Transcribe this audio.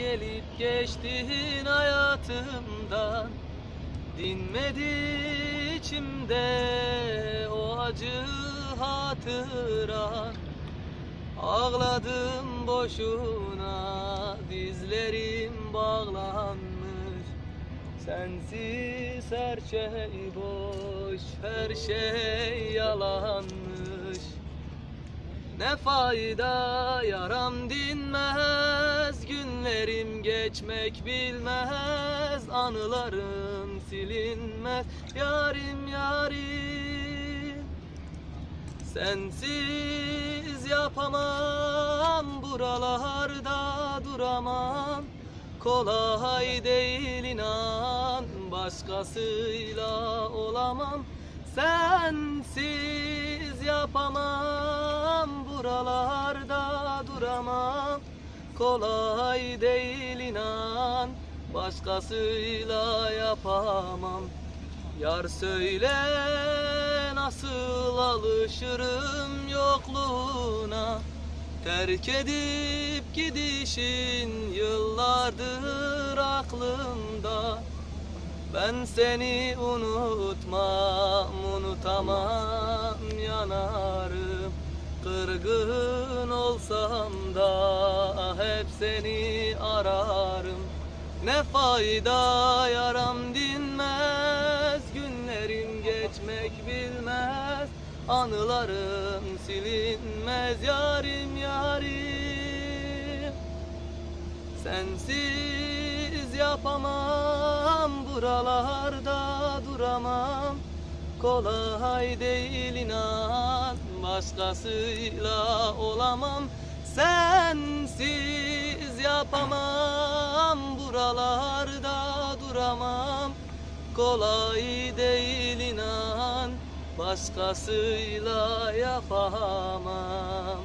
gelip geçtin hayatımdan. Dinmedi içimde o acı hatıran Ağladım boşuna dizlerim bağlanmış. Sensiz her şey boş her şey yalanmış. Ne fayda yaram dinmez Günlerim geçmek bilmez Anılarım silinmez. Yarim yarim Sensiz yapamam. Buralarda duramam. Kolay değil inan Başkasıyla olamam. Sensiz yapamam. Buralarda duramam Kolay değil inan. Başkasıyla yapamam. Yar söyle nasıl alışırım yokluğuna. Terk edip gidişin yıllardır aklımda. Ben seni unutmam, unutamam yanarım. Kırgın olsam da seni ararım. Ne fayda yaram dinmez Günlerim geçmek bilmez. Anılarım silinmez yarim yarim. Sensiz yapamam buralarda duramam. Kolay değil inan başkasıyla olamam. Sensiz yapamam buralarda duramam. Kolay değil inan başkasıyla yapamam